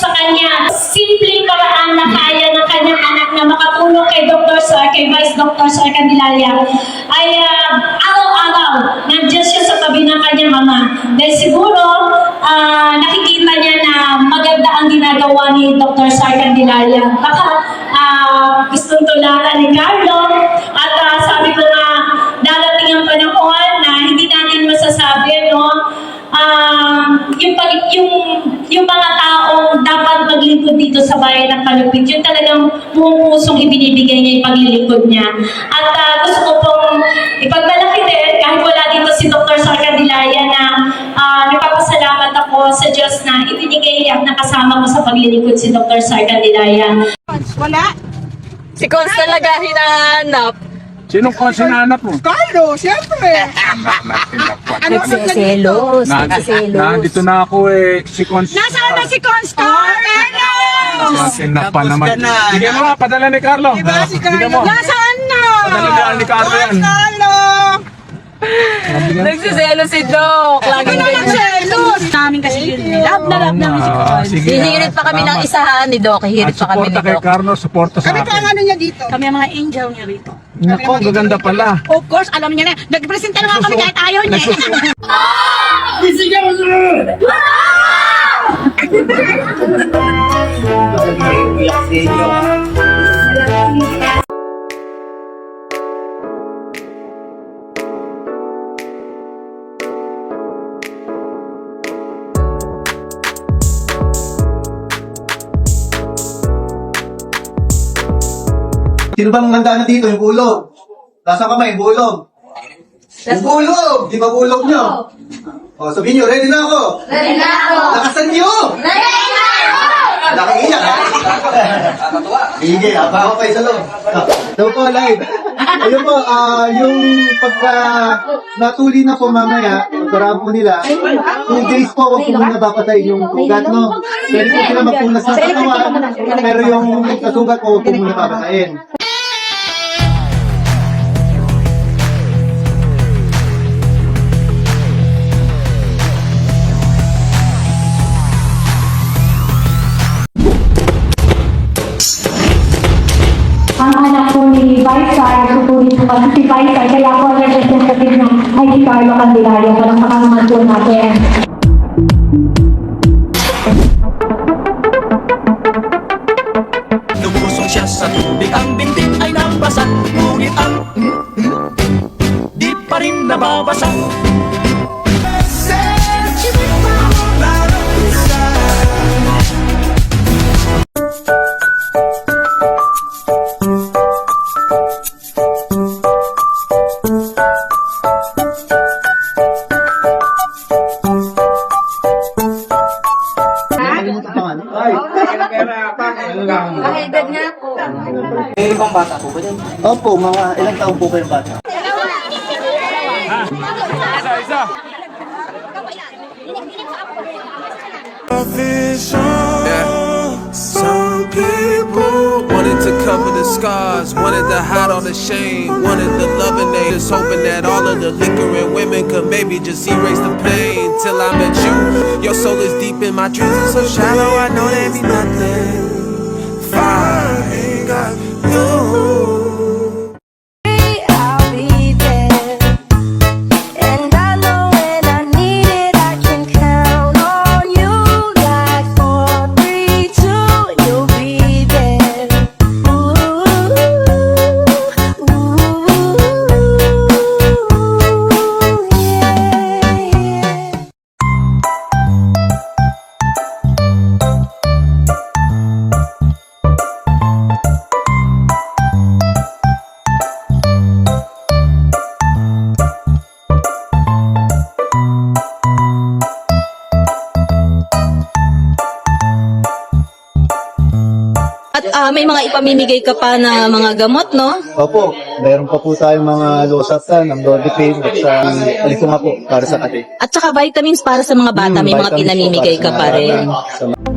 sa kanya. Simpleng paraan na kaya ng kanyang anak na makatulong kay Dr. Sir, kay Vice Dr. Sir Candelaria ay ah, araw-araw nandiyan siya sa tabi ng kanyang ama. Dahil siguro ah, nakikita niya na maganda ang ginagawa ni Dr. Sir Candelaria. Baka ah, gustong tularan ni Carlo dapat maglingkod dito sa bayan ng Kalupit, yun talagang buong pusong ibinibigay niya yung paglilingkod niya. At ah, gusto ko pong ipagmalaki din, kahit wala dito si Dr. Sarka Dilaya na ah, nagpapasalamat ako sa Diyos na ibinigay at nakasama ko sa paglilingkod si Dr. Sarka Dilaya. Wala. Si Cons talaga hinahanap. Sinong ko sinanap mo? Carlo, siyempre. Ano ang Nagsiselos. Na, nandito na ako eh. Si Cons. Nasaan na si Constar? Carlo! Sinap pa naman. Bigyan mo nga, padala ni Carlo. Diba si. Carlo? Nasaan na? Padala ni Carlo yan. Carlo! Nagsiselos si Doc. Laging Ano ganyan. selos? Namin kasi yun. Love na love namin si Ah, Carlo. sige. Hihirit pa kami ng isahan ni Doc. Hihirit pa kami ni suporta kay Doc. Carlo, suporta sa Kami pa ang akin. ano niya dito. Kami ang mga angel niya rito. Nako, gaganda pala. Of course, alam niya na. Nagpresenta na nga kami kahit ayaw niya. Nagsusu- Sino bang handa na dito? Yung bulog. Nasa kamay, yung bulog. Yung bulog! Di ba bulog nyo? O, sabihin nyo, ready na ako! Ready na ako! Lakasan nyo! Ready! Nakiiyak, ha? Sige, apa ako kayo sa loob. Ah, Ito po, live. Ayun po, ah, yung pagka natuli na po mamaya, pagkaraan po nila, two days po ako po muna papatayin yung tugat, no? Pwede po sila magpunas ng katawan, pero yung kasugat ko, po muna papatayin. Ko ni Baisar, susulit ko kasi si Baisar, kaya ako ang representative ng si Carlo Candelario, walang makanaman po natin. Lumusong siya sa tubig Ang bintik ay nabasa Ngunit ang Di pa rin nababasa May ibang bata po ba dyan? Opo, mga ilang taon po kayong bata? Yeah. Some people wanted to cover the scars, wanted to hide all the shame, wanted the love and they just hoping that all of the liquor and women could maybe just erase the pain. Till I met you, your soul is deep in my dreams are so shallow. I know they mean nothing. At ah, may mga ipamimigay ka pa na mga gamot, no? Opo, meron pa po tayong mga losatan ng Lodipin at sa alisunga po para sa kati. At saka vitamins para sa mga bata. May mga pinamimigay ka pa mga rin. Sa-